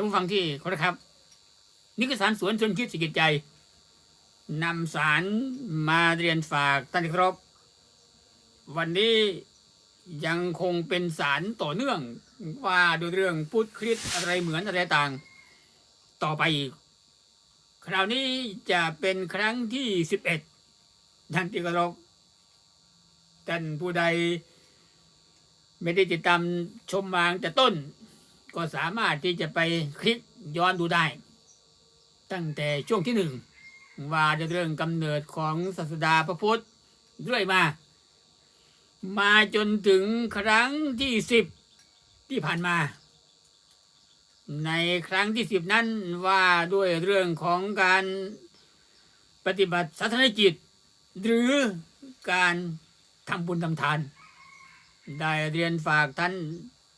ท่านผู้ฟังที่เคารพครับ นี่คือสารสวนชนคิดสิกิจใจนำสารมาเรียนฝากท่านที่เคารพวันนี้ยังคงเป็นสารต่อเนื่องว่าด้วยเรื่องพุทธคริสอะไรเหมือนอะไรต่าง ต่อไปอีกคราวนี้จะเป็นครั้งที่สิบเอ็ดท่านที่เคารพท่านผู้ใดไม่ได้ติดตามชมมาตั้งแต่ต้น ก็สามารถที่จะไปคลิกย้อนดูได้ ตั้งแต่ช่วงที่หนึ่งว่าด้วยเรื่องกำเนิดของศาสดาพระพุทธเรื่อยมา มาจนถึงครั้งที่สิบที่ผ่านมา ในครั้งที่สิบนั้นว่าด้วยเรื่องของการปฏิบัติศาสนกิจ หรือการทำบุญทำทาน ได้เรียนฝากท่าน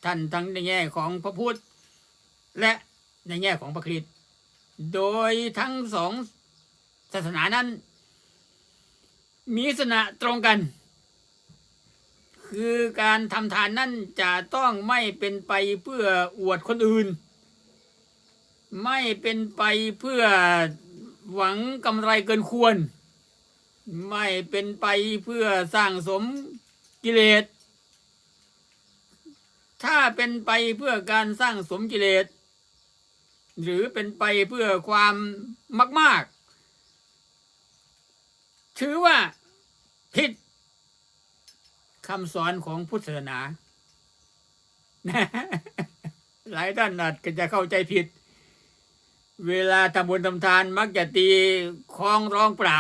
ท่านทั้งในแง่ของพระพุทธ และในแง่ของพระคริสต์โดยทั้งสองศาสนานั้น มีลักษณะตรงกัน คือการทำทานนั้นจะต้องไม่เป็นไปเพื่ออวดคนอื่น ไม่เป็นไปเพื่อหวังกำไรเกินควร ไม่เป็นไปเพื่อสร้างสมกิเลส ถ้าเป็นไปเพื่อการสร้างสมกิเลส หรือเป็นไปเพื่อความมาก ๆ ถือว่าผิดคำสอนของพุทธศาสนา หลายท่านอาจจะเข้าใจผิด เวลาทำบุญทำทานมักจะตีคล้องร้องเปล่า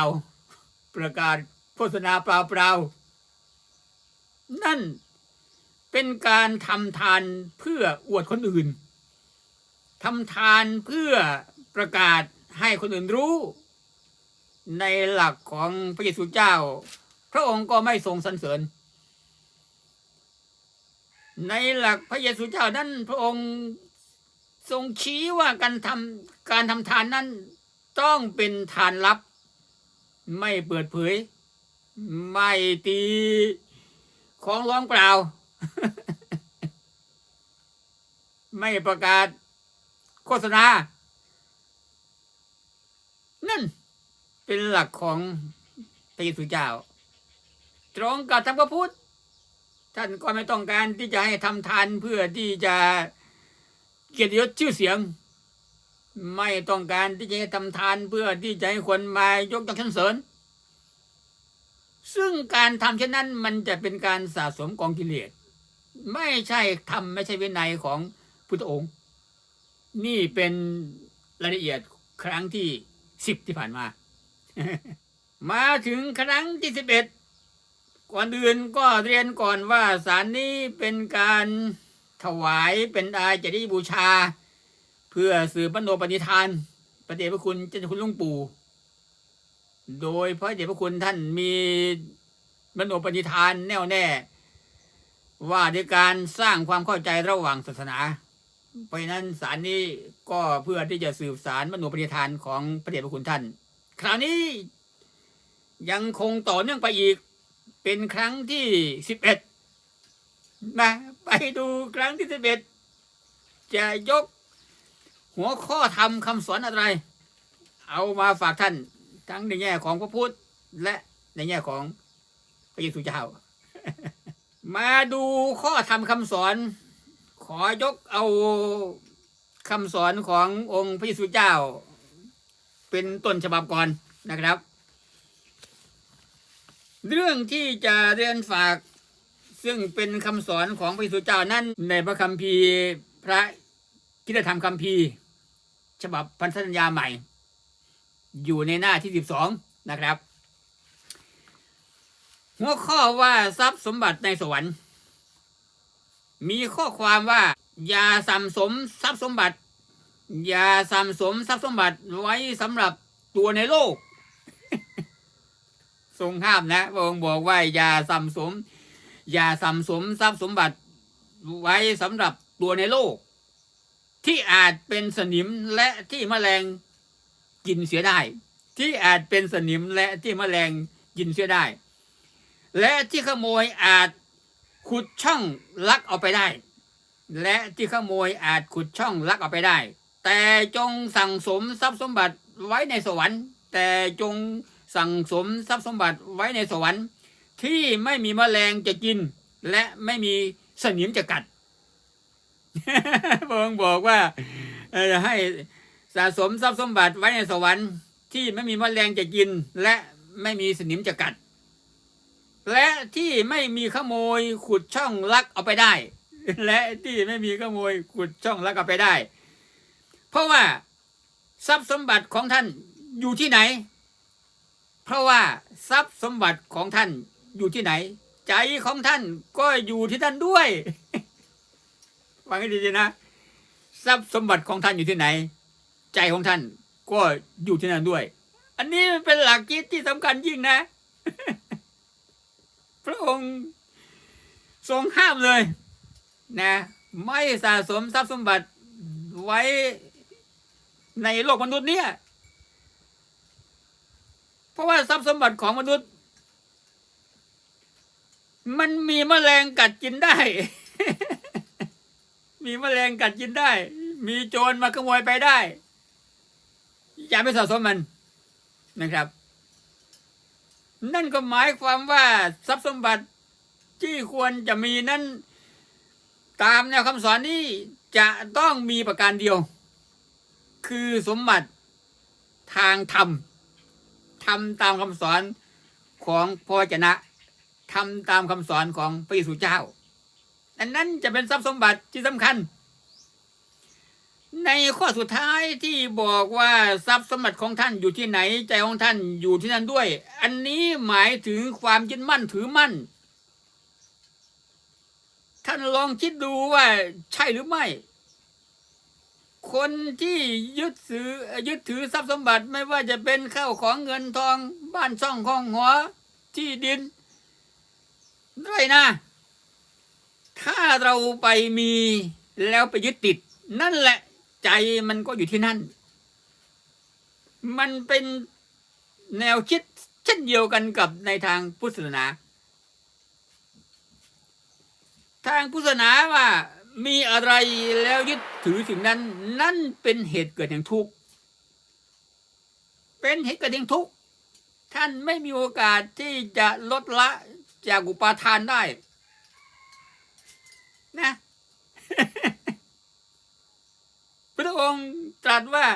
ประกาศโฆษณาเปล่าเปล่าๆนั่น เป็นการทำทานเพื่ออวดคนอื่นทำทานเพื่อประกาศให้คนอื่นรู้ ในหลักของพระเยซูเจ้า พระองค์ก็ไม่ทรงสรรเสริญ ในหลักพระเยซูเจ้านั้นพระองค์ทรงชี้ว่าการทำการทำทานนั้นต้องเป็นทานลับ ไม่เปิดเผย ไม่ตีของร้องเปล่า ไม่ประกาศ โฆษณา นั่น เป็นหลักของพระเยซูเจ้า ตรงกับธรรมพระพุทธท่านก็ไม่ต้องการที่จะให้ทำทานเพื่อที่จะเกียรติยศชื่อเสียง ไม่ต้องการที่จะให้ทำทานเพื่อที่จะให้คนมายกย่องสรรเสริญ ซึ่งการทำเช่นนั้นมันจะเป็นการสะสมกองกิเลส ไม่ใช่ทำไม่ใช่วินัยของพุทธองค์ นี่เป็นรายละเอียดครั้งที่สิบที่ผ่านมา มาถึงครั้งที่สิบเอ็ดก่อนอื่นก็เรียนก่อนว่าสารนี้เป็นการถวายเป็นอาจริบูชา เพื่อสืบพระโนปณิธานพระเดชพระคุณเจ้าคุณลุงปู่ โดยพระเดชพระคุณท่านมีมโนปณิธานแน่วแน่ ว่าด้วยการสร้างความเข้าใจระหว่างศาสนา เพราะนั้นสารนี้ก็เพื่อที่จะสืบสารมโนปณิธานของพระเดชพระคุณท่าน คราวนี้ยังคงต่อเนื่องไปอีก เป็นครั้งที่สิบเอ็ดมาไปดูครั้งที่สิบเอ็ดจะยกหัวข้อธรรมคำสอนอะไร เอามาฝากท่านทั้งในแง่ของพระพุทธและในแง่ของพระเยซูเจ้า มาดูข้อธรรมคำสอน ขอยกเอาคำสอนขององค์พระเยซูเจ้า เป็นต้นฉบับก่อนนะครับ เรื่องที่จะเรียนฝาก ซึ่งเป็นคำสอนของพระเยซูเจ้านั้นในพระคัมภีร์พระคิดธรรมคัมภีร์ ฉบับพันธสัญญาใหม่ อยู่ในหน้าที่สิบสองนะครับ หัวข้อว่าทรัพย์สมบัติในสวรรค์ มีข้อความว่าอย่าสัมสมทรัพย์สมบัติ อย่าสัมสมทรัพย์สมบัติไว้สำหรับตัวในโลก ทรงห้ามนะพระองค์บอกว่าอย่าสัมสม อย่าสัมสมทรัพย์สมบัติไว้สำหรับตัวในโลก ที่อาจเป็นสนิมและที่แมลงกินเสียได้ ที่อาจเป็นสนิมและที่แมลงกินเสียได้ และที่ขโมยอาจขุดช่องลักเอาไปได้ และที่ขโมยอาจขุดช่องลักเอาไปได้ แต่จงสั่งสมทรัพย์สมบัติไว้ในสวรรค์ แต่จงสั่งสมทรัพย์สมบัติไว้ในสวรรค์ ที่ไม่มีแมลงจะกิน และไม่มีสนิมจะกัดพระองค์บอกว่าให้สะสมทรัพย์สมบัติไว้ในสวรรค์ ที่ไม่มีแมลงจะกิน และไม่มีสนิมจะกัด และที่ไม่มีขโมยขุดช่องลักเอาไปได้ และที่ไม่มีขโมยขุดช่องลักเอาไปได้ เพราะว่าทรัพย์สมบัติของท่านอยู่ที่ไหน เพราะว่าทรัพย์สมบัติของท่านอยู่ที่ไหน ใจของท่านก็อยู่ที่ท่านด้วยฟังให้ดีๆนะ ทรัพย์สมบัติของท่านอยู่ที่ไหน ใจของท่านก็อยู่ที่นั่นด้วย อันนี้เป็นหลักคิดที่สำคัญยิ่งนะ พระองค์ทรงห้ามเลยนะไม่สะสมทรัพย์สมบัติไว้ในโลกมนุษย์เนี่ย เพราะว่าทรัพย์สมบัติของมนุษย์ มันมีแมลงกัดกินได้ มีแมลงกัดกินได้ มีโจรมาขโมยไปได้ อย่าไปสะสมมันนะครับ นั่นก็หมายความว่าทรัพย์สมบัติที่ควรจะมีนั้น ตามแนวคำสอนนี้จะต้องมีประการเดียว คือสมบัติทางธรรมทำตามคำสอนของพระวจนะทำตามคำสอนของพระเยซูเจ้า อันนั้นจะเป็นทรัพย์สมบัติที่สำคัญ ในข้อสุดท้ายที่บอกว่าทรัพย์สมบัติของท่านอยู่ที่ไหน ใจของท่านอยู่ที่นั่นด้วย อันนี้หมายถึงความยึดมั่นถือมั่น ท่านลองคิดดูว่าใช่หรือไม่ คนที่ยึดถือยึดถือทรัพย์สมบัติไม่ว่าจะเป็นข้าวของเงินทองบ้านช่องห้องหัวที่ดินด้วยนะ ถ้าเราไปมีแล้วไปยึดติด นั่นแหละ ใจมันก็อยู่ที่นั่น มันเป็นแนวคิดเช่นเดียวกันกับในทางพุทธศาสนา ทางพุทธศาสนาว่ามีอะไรแล้วยึดถือสิ่งนั้น นั่นเป็นเหตุเกิดแห่งทุกข์ เป็นเหตุเกิดแห่งทุกข์ ท่านไม่มีโอกาสที่จะลดละจากอุปาทานได้ นะ พระองค์ ตรัสว่า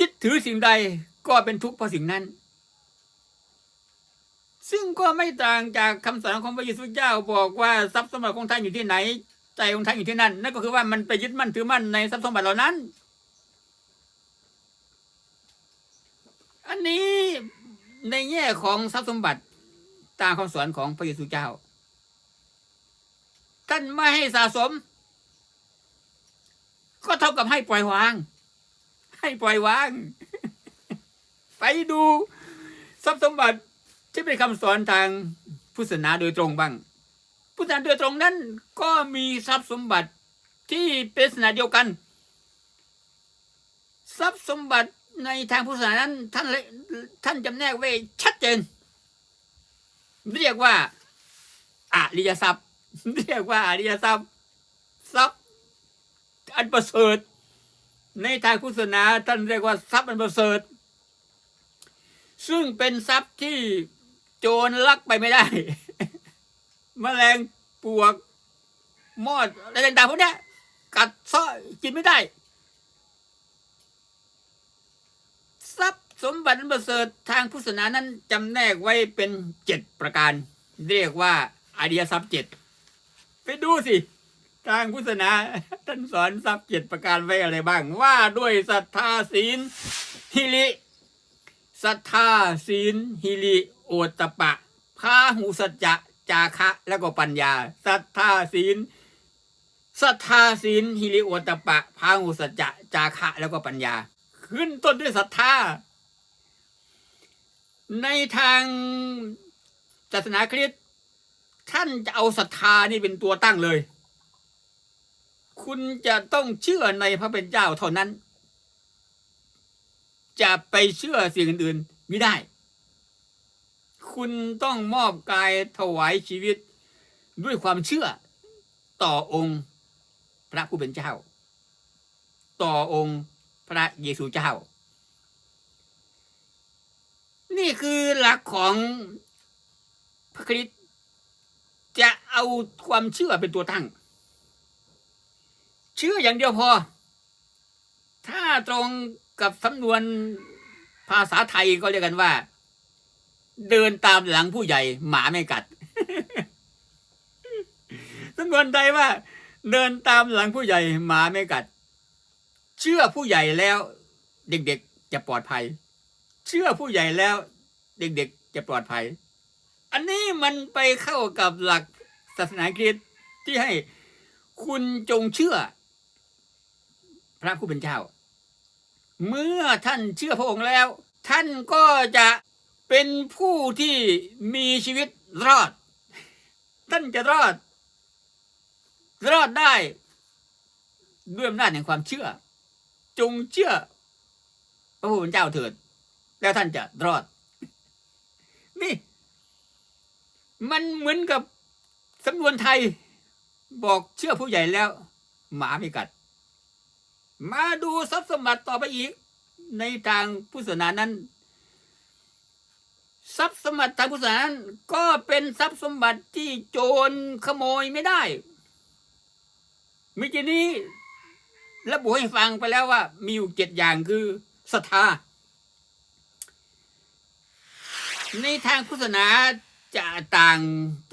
ยึดถือสิ่งใดก็เป็นทุกข์เพราะสิ่งนั้น ซึ่งก็ไม่ต่างจากคำสอนของพระเยซูเจ้าบอกว่าทรัพย์สมบัติของท่านอยู่ที่ไหน ใจของท่านอยู่ที่นั่นนั่นก็คือว่ามันไปยึดมั่นถือมั่นในทรัพย์สมบัติเหล่านั้น อันนี้ในแง่ของทรัพย์สมบัติตามคำสอนของพระเยซูเจ้าท่านไม่ให้สะสม ก็เท่ากับให้ปล่อยวาง ให้ปล่อยวาง ไปดูทรัพย์สมบัติที่เป็นคำสอนทางพุทธศาสนาโดยตรงบ้างพุทธศาสนาโดยตรงนั้น ก็มีทรัพย์สมบัติที่เป็นศาสนาเดียวกัน ทรัพย์สมบัติในทางพุทธศาสนานั้นท่านท่านจำแนกไว้ชัดเจน เรียกว่าอริยทรัพย์ เรียกว่าอริยทรัพย์ทรัพย์ อันประเสริฐ ในทางพุทธศาสนาท่านเรียกว่าทรัพย์อันประเสริฐ ซึ่งเป็นทรัพย์ที่โจรลักไปไม่ได้แมลงปวกมอดอะไรต่างๆพวกนี้กัดซาะกินไม่ได้ ทรัพย์สมบัติอันประเสริฐทางพุทธศาสนานั้นจำแนกไว้เป็นเจ็ดประการ เรียกว่าอริยทรัพย์เจ็ดไปดูสิ ทางพุทธศาสนาท่านสอนทรัพย์เจ็ดประการไว้อะไรบ้าง ว่าด้วยศรัทธาศีลฮิริศรัทธาศีลฮิริโอตตปะพาหูสัจจะจาคะ แล้วก็ปัญญาศรัทธาศีลศรัทธาศีลฮิริโอตตปะพาหูสัจจะจาคะ แล้วก็ปัญญา ขึ้นต้นด้วยศรัทธาในทางศาสนาคริสต์ท่านจะเอาศรัทธานี่เป็นตัวตั้งเลย คุณจะต้องเชื่อในพระเป็นเจ้าเท่านั้น จะไปเชื่อสิ่งอื่นๆไม่ได้ คุณต้องมอบกายถวายชีวิต ด้วยความเชื่อต่อองค์พระผู้เป็นเจ้า ต่อองค์พระเยซูเจ้า นี่คือหลักของพระคริสต์จะเอาความเชื่อเป็นตัวตั้ง เชื่ออย่างเดียวพอ ถ้าตรงกับสำนวนภาษาไทยก็เรียกกันว่า เดินตามหลังผู้ใหญ่หมาไม่กัดสำนวนไทยว่า เดินตามหลังผู้ใหญ่หมาไม่กัด เชื่อผู้ใหญ่แล้ว เด็กๆจะปลอดภัย เชื่อผู้ใหญ่แล้ว เด็กๆจะปลอดภัย อันนี้มันไปเข้ากับหลักศาสนาคริสต์ที่ให้คุณจงเชื่อ พระผู้เป็นเจ้า เมื่อท่านเชื่อพระองค์แล้ว ท่านก็จะเป็นผู้ที่มีชีวิตรอด ท่านจะรอด รอดได้ ด้วยอำนาจแห่งความเชื่อ จงเชื่อ พระผู้เป็นเจ้าเถิด แล้วท่านจะรอด นี่ มันเหมือนกับสำนวนไทย บอกเชื่อผู้ใหญ่แล้ว หมาไม่กัด มาดูทรัพย์สมบัติต่อไปอีก ในทางพุทธศาสนานั้น ทรัพย์สมบัติทางพุทธศาสนานก็เป็นทรัพย์สมบัติที่โจรขโมยไม่ได้เมื่อกี้นี้ระบุให้ฟังไปแล้วว่า มีอยู่เจ็ดอย่างคือศรัทธา ในทางพุทธศาสนาจะต่าง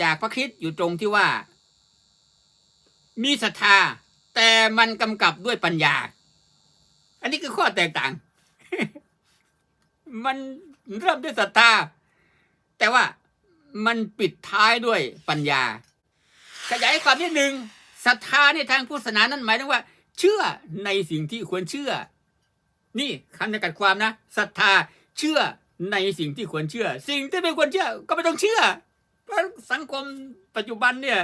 จากพระคริสต์อยู่ตรงที่ว่า มีศรัทธาแต่มันกำกับด้วยปัญญา นนี้คือข้อแตกต่าง มันเริ่มด้วยศรัทธา แต่ว่ามันปิดท้ายด้วยปัญญา ขยายความนิดหนึ่งศรัทธาในทางพุทธศาสนานั้นหมายถึงว่า เชื่อในสิ่งที่ควรเชื่อ นี่คำจำกัดความนะศรัทธาเชื่อในสิ่งที่ควรเชื่อ สิ่งที่ไม่ควรเชื่อ ก็ไม่ต้องเชื่อ เพราะสังคมปัจจุบันเนี่ย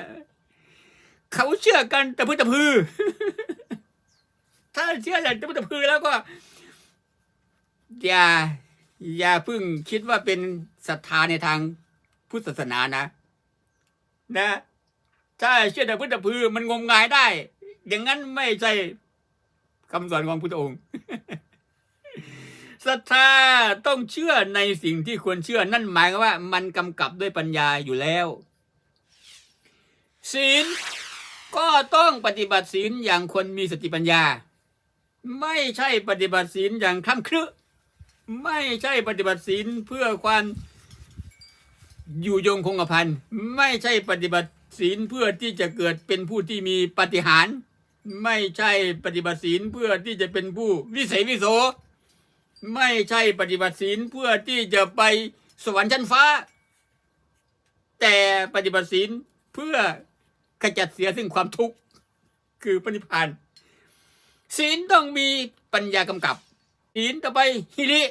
เขาเชื่อกันแต่พื้นแต่พือ ถ้าเชื่ออย่างแต่พื้นแต่พือแล้วก็ อย่า อย่าเพิ่งคิดว่าเป็นศรัทธาในทางพุทธศาสนานะ นะถ้าเชื่อแต่พุทธพือมันงมงายได้ อย่างนั้นไม่ใช่คำสอนของพุทธองค์ศรัทธาต้องเชื่อในสิ่งที่ควรเชื่อ นั่นหมายว่า มันกำกับด้วยปัญญาอยู่แล้วศีลก็ต้องปฏิบัติศีลอย่างคนมีสติปัญญา ไม่ใช่ปฏิบัติศีลอย่างคล่ำครึไม่ใช่ปฏิบัติศีลเพื่อความอยู่ยงคงกระพันไม่ใช่ปฏิบัติศีลเพื่อที่จะเกิดเป็นผู้ที่มีปฏิหาร ไม่ใช่ปฏิบัติศีลเพื่อที่จะเป็นผู้วิเศษวิโส ไม่ใช่ปฏิบัติศีลเพื่อที่จะไปสวรรค์ชั้นฟ้า แต่ปฏิบัติศีลเพื่อขจัดเสียซึ่งความทุกข์คือปณิพาน ศีลต้องมีปัญญากำกับศีลต่อไปฮิริ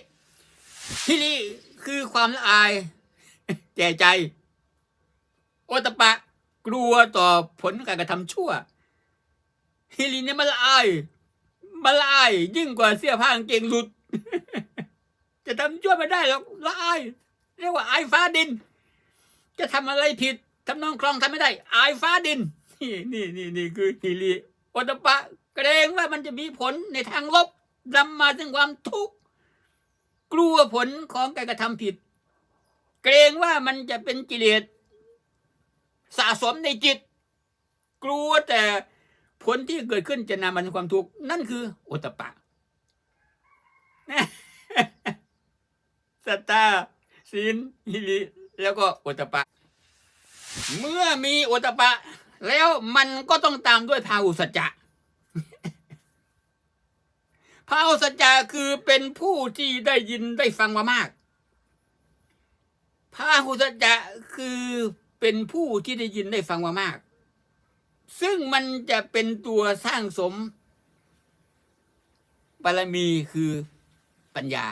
ฮิริคือความละอาย แก่ใจ โอตปะ กลัวต่อผลการกระทำชั่วฮิริเนี่ยมันละอายมันละอายยิ่งกว่าเสื้อผ้ากางเกงหลุด จะทำชั่วไม่ได้หรอกละอายเรียกว่าอายฟ้าดิน จะทำอะไรผิดทำนองคลองทำไม่ได้ อายฟ้าดิน นี่นี่นี่นี่คือฮิริโอตปปะ เกรงว่ามันจะมีผลในทางลบนำมาถึงความทุกข์กลัวผลของการกระทำผิด เกรงว่ามันจะเป็นกิเลสสะสมในจิต กลัวแต่ผลที่เกิดขึ้นจะนำมาถึงความทุกข์นั่นคือโอตปปะสัตตาศีลฮิริแล้วก็โอตปปะเมื่อมีโอตปปะ แล้วมันก็ต้องตามด้วยพาหุสัจจะ พาหุสัจจะคือเป็นผู้ที่ได้ยินได้ฟังมามากพาหุสัจจะคือเป็นผู้ที่ได้ยินได้ฟังมามาก ซึ่งมันจะเป็นตัวสร้างสมบารมีคือปัญญา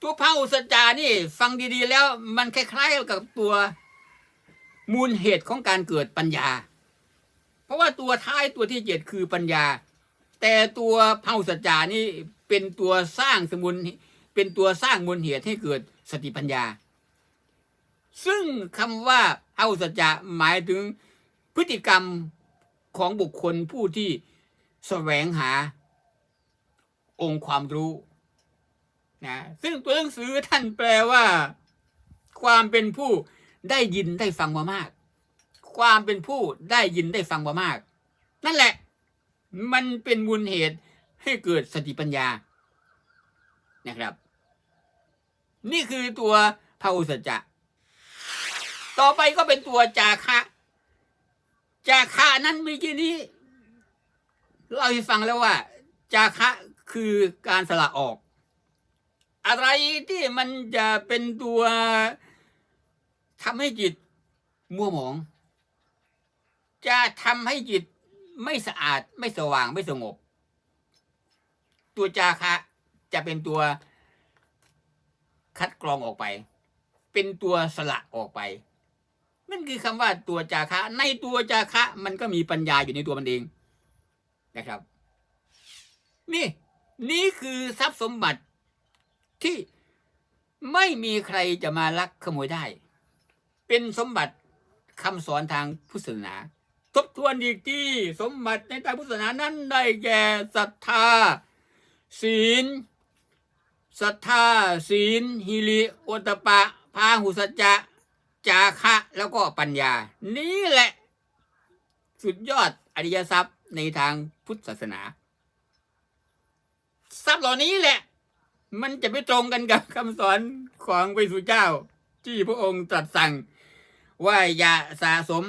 ตัวพาหุสจจานี่ฟังดีๆ แล้วมันคล้ายๆกับตัวมูลเหตุของการเกิดปัญญา เพราะว่าตัวท้ายตัวที่เจ็ดคือปัญญา แต่ตัวพาหุสัจจานี่เป็นตัวสร้างสมุนเป็นตัวสร้างมูลเหตุให้เกิดสติปัญญา ซึ่งคำว่าพาหุสัจจะหมายถึงพฤติกรรมของบุคคลผู้ที่แสวงหาองค์ความรู้นะซึ่งตัวหนังสือท่านแปลว่า ความเป็นผู้ได้ยินได้ฟังมามาก ความเป็นผู้ได้ยินได้ฟังมามาก นั่นแหละ มันเป็นมูลเหตุให้เกิดสติปัญญานะครับ นี่คือตัวพระอุสจจะต่อไปก็เป็นตัวจาคะจาคะนั้นเมื่อกี้นี้เล่าให้ฟังแล้วว่า จาคะคือการสละออก อะไรที่มันจะเป็นตัวทำให้จิตมัวหมอง จะทำให้จิต ไม่สะอาดไม่สว่างไม่สงบ ตัวจาคะจะเป็นตัวคัดกรองออกไป เป็นตัวสละออกไป นั่นคือคำว่าตัวจาคะ ในตัวจาคะ มันก็มีปัญญาอยู่ในตัวมันเองนะครับ นี่ นี่คือทรัพย์สมบัติที่ไม่มีใครจะมาลักขโมยได้ เป็นสมบัติคำสอนทางพุทธศาสนา ทบทวนอีกที่สมบัติในทางพุทธศาสนานั้นได้แก่ศรัทธา ศีลศรัทธา ศีลฮิริโอตตปะ พาหุสัจจะ จาคะ แล้วก็ปัญญา นี่แหละ สุดยอดอริยทรัพย์ในทางพุทธศาสนา ทรัพย์เหล่านี้แหละ มันจะไม่ตรงกันกับคำสอนของพระสุเจ้า ที่พระองค์ตรัสสั่ง ว่าอย่าสะสม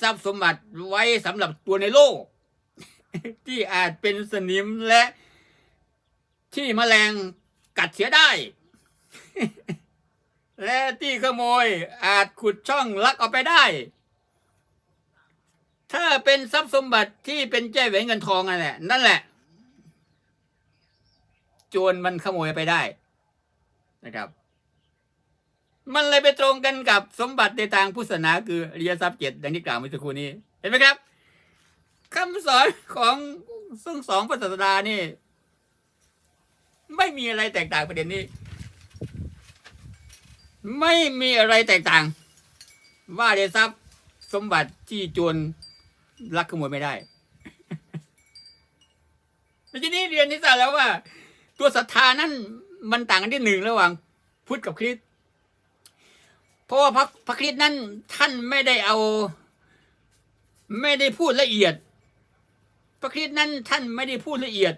ทรัพย์สมบัติไว้สำหรับตัวในโลก ที่อาจเป็นสนิมและที่แมลงกัดเสียได้ และที่ขโมยอาจขุดช่องลักเอาไปได้ ถ้าเป็นทรัพย์สมบัติที่เป็นแจ้แหวนเงินทองนั่นแหละ นั่นแหละ โจรมันขโมยไปได้นะครับ มันเลยไปตรงกันกับสมบัติในทางพุทธศาสนาคืออริยทรัพย์เจ็ดดังที่กล่าวเมื่อสักครู่นี้ เห็นไหมครับคำสอนของซึ่งสองพระศาสดานี่ ไม่มีอะไรแตกต่างประเด็นนี้ ไม่มีอะไรแตกต่าง ว่าเดทรัพย์สมบัติที่โจรลักขโมยไม่ได้ในที่นี้เรียนที่ทราแล้วว่า ตัวศรัทธานั้นมันต่างกันที่หนึ่งระหว่างพุทธกับคริสต์ เพราะว่าพระพระคริสต์นั้นท่านไม่ได้เอา ไม่ได้พูดละเอียด พระคริสต์นั้นท่านไม่ได้พูดละเอียด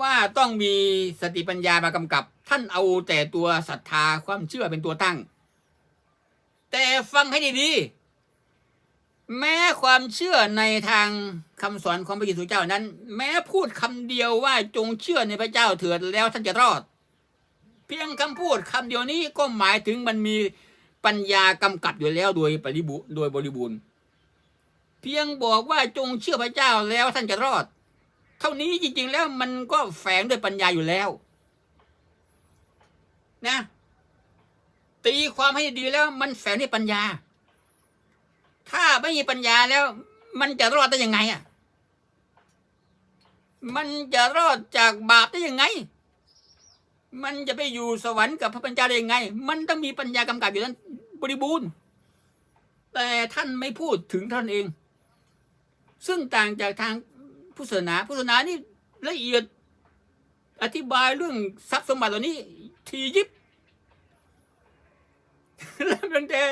ว่าต้องมีสติปัญญามากำกับ ท่านเอาแต่ตัวศรัทธาความเชื่อเป็นตัวตั้ง แต่ฟังให้ดีๆแม้ความเชื่อในทางคำสอนของพระเยซูเจ้านั้น แม้พูดคำเดียวว่าจงเชื่อในพระเจ้าเถิดแล้วท่านจะรอด เพียงคำพูดคำเดียวนี้ก็หมายถึงมันมี ปัญญากำกับอยู่แล้วโดยปริบูโดยบริบูรณ์ เพียงบอกว่าจงเชื่อพระเจ้าแล้วท่านจะรอด เท่านี้จริง ๆ แล้วมันก็แฝงด้วยปัญญาอยู่แล้ว นะ ตีความให้ดีแล้ว มันแฝงด้วยปัญญา ถ้าไม่มีปัญญาแล้ว มันจะรอดได้ยังไงอะ มันจะรอดจากบาปได้ยังไง มันจะไปอยู่สวรรค์กับพระปัญญาได้ยังไง มันต้องมีปัญญากำกับอยู่นั้นบริบูรณ์ แต่ท่านไม่พูดถึงท่านเอง ซึ่งต่างจากทางพุทธศาสนาพุทธศาสนานี่ละเอียดอธิบายเรื่องทรัพย์สมบัติเหล่านี้ ทียิบแล้วมันแต่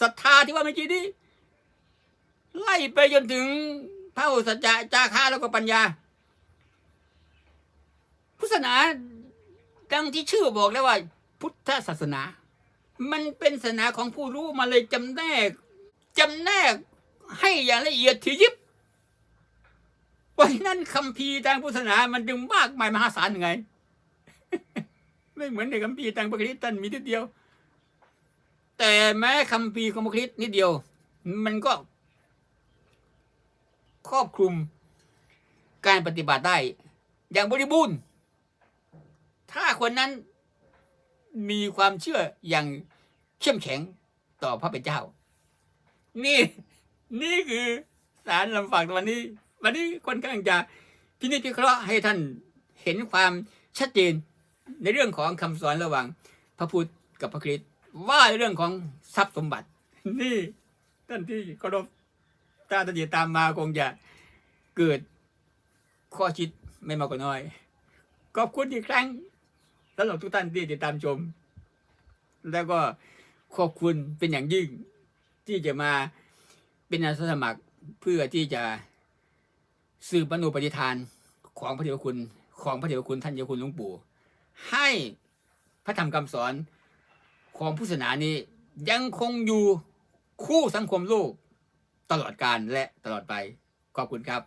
ศรัทธาที่ว่าเมื่อกี้นี้ไล่ไปจนถึงพระอุสัจจะจาคะแล้วก็ปัญญา พุทธศาสนา ดังที่ชื่อบอกแล้วว่า พุทธศาสนา มันเป็นศาสนาของผู้รู้มาเลยจำแนกจำแนกให้อย่างละเอียดถี่ยิบเพราะฉะนั้นคำพีทางพุทธศาสนา มันจึงมากมายมหาศาลยังไง ไม่เหมือนในคำพีทางพระคริสต์ท่านมีทีเดียว แต่แม้คำพีของพระคริสต์นิดเดียว มันก็ ครอบคลุมการปฏิบัติได้ อย่างบริบูรณ์ ถ้าคนนั้นมีความเชื่ออย่างเข้มแข็งต่อพระเป็นเจ้า นี่นี่คือสารลำฝากวันนี้ วันนี้ค่อนข้างจะพินิจพิเคราะห์ให้ท่านเห็นความชัดเจนในเรื่องของคำสอนระหว่างพระพุทธกับพระคริสต์ว่าในเรื่องของทรัพย์สมบัติ นี่ท่านที่เคารพตาตาดีตามมาคงจะเกิดข้อคิดไม่มากก็น้อยขอบคุณอีกครั้ง สำหรับทุกท่านที่ติดตามชม แล้วก็ขอบคุณเป็นอย่างยิ่ง ที่จะมาเป็นอาสาสมัครเพื่อที่จะสืบมโนปฏิทานของพระเถรคุณของพระเถรคุณท่านเจ้าคุณหลวงปู่ ให้พระธรรมคำสอนของพุทธศาสนานี้ยังคงอยู่คู่สังคมโลกตลอดกาลและตลอดไป ขอบคุณครับ